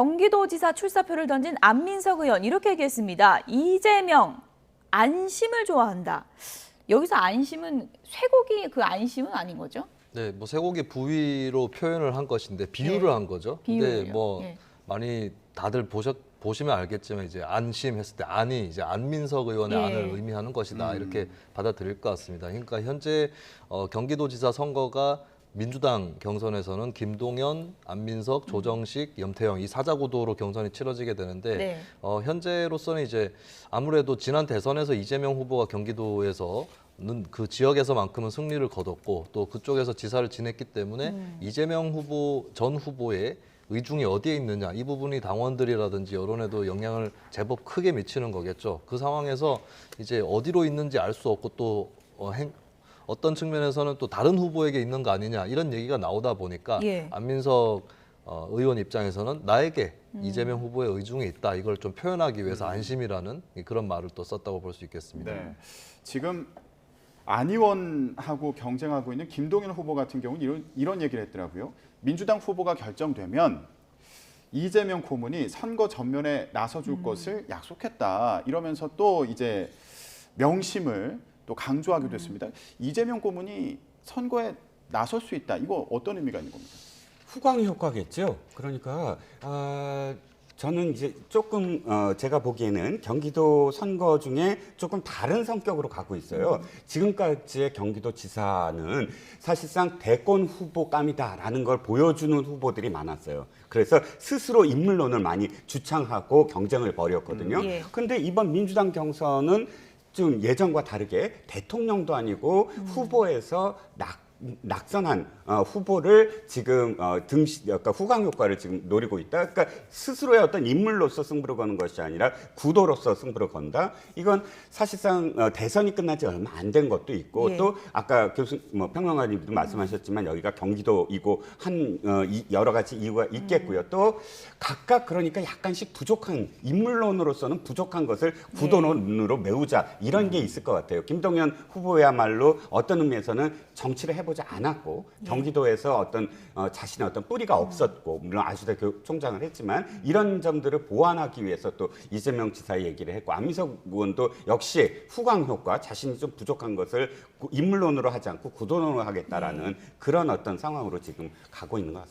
경기도지사 출사표를 던진 안민석 의원 이렇게 얘기했습니다. 이재명 안심을 좋아한다. 여기서 안심은 쇠고기 그 안심은 아닌 거죠? 네, 뭐 쇠고기 부위로 표현을 한 것인데 비유를 예. 한 거죠. 비유를요. 근데 뭐 예. 많이 다들 보셨 보시면 알겠지만 이제 안심했을 때 안이 이제 안민석 의원의 예. 안을 의미하는 것이다 음. 이렇게 받아들일 것 같습니다. 그러니까 현재 어, 경기도지사 선거가 민주당 경선에서는 김동연, 안민석, 조정식, 염태영 이 사자 구도로 경선이 치러지게 되는데 네. 어, 현재로서는 이제 아무래도 지난 대선에서 이재명 후보가 경기도에서 는그 지역에서만큼은 승리를 거뒀고 또 그쪽에서 지사를 지냈기 때문에 음. 이재명 후보 전 후보의 의중이 어디에 있느냐 이 부분이 당원들이라든지 여론에도 영향을 제법 크게 미치는 거겠죠. 그 상황에서 이제 어디로 있는지 알 수 없고 또 어, 행, 어떤 측면에서는 또 다른 후보에게 있는 거 아니냐 이런 얘기가 나오다 보니까 예. 안민석 어, 의원 입장에서는 나에게 음. 이재명 후보의 의중이 있다 이걸 좀 표현하기 위해서 안심이라는 그런 말을 또 썼다고 볼 수 있겠습니다. 네. 지금 안 의원하고 경쟁하고 있는 김동연 후보 같은 경우는 이런, 이런 얘기를 했더라고요. 민주당 후보가 결정되면 이재명 고문이 선거 전면에 나서줄 것을 약속했다. 이러면서 또 이제 명심을 또 강조하기도 했습니다. 이재명 고문이 선거에 나설 수 있다. 이거 어떤 의미가 있는 겁니까? 후광 효과겠죠. 그러니까 아, 저는 이제 조금 어, 제가 보기에는 경기도 선거 중에 조금 다른 성격으로 가고 있어요. 지금까지의 경기도 지사는 사실상 대권 후보감이다라는 걸 보여주는 후보들이 많았어요. 그래서 스스로 인물론을 많이 주창하고 경쟁을 벌였거든요. 음, 예. 근데 이번 민주당 경선은 좀 예전과 다르게 대통령도 아니고 후보에서 낙 낙선한 어, 후보를 지금 어, 등시, 그러니까 후광 효과를 지금 노리고 있다. 그러니까 스스로의 어떤 인물로서 승부를 거는 것이 아니라 구도로서 승부를 건다. 이건 사실상 어, 대선이 끝나지 얼마 안 된 것도 있고 예. 또 아까 교수 뭐 평론가님도 말씀하셨지만 여기가 경기도이고 한 어, 이, 여러 가지 이유가 있겠고요. 또 각각 그러니까 약간씩 부족한 인물론으로서는 부족한 것을 구도론으로 메우자 이런 게 있을 것 같아요. 김동연 후보야말로 어떤 의미에서는 정치를 해보 지 않았고 경기도에서 어떤 어, 자신의 어떤 뿌리가 없었고 물론 아주대 교육 총장을 했지만 이런 점들을 보완하기 위해서 또 이재명 지사 얘기를 했고 안민석 의원도 역시 후광 효과 자신이 좀 부족한 것을 구- 인물론으로 하지 않고 구도론으로 하겠다라는 그런 어떤 상황으로 지금 가고 있는 것 같습니다.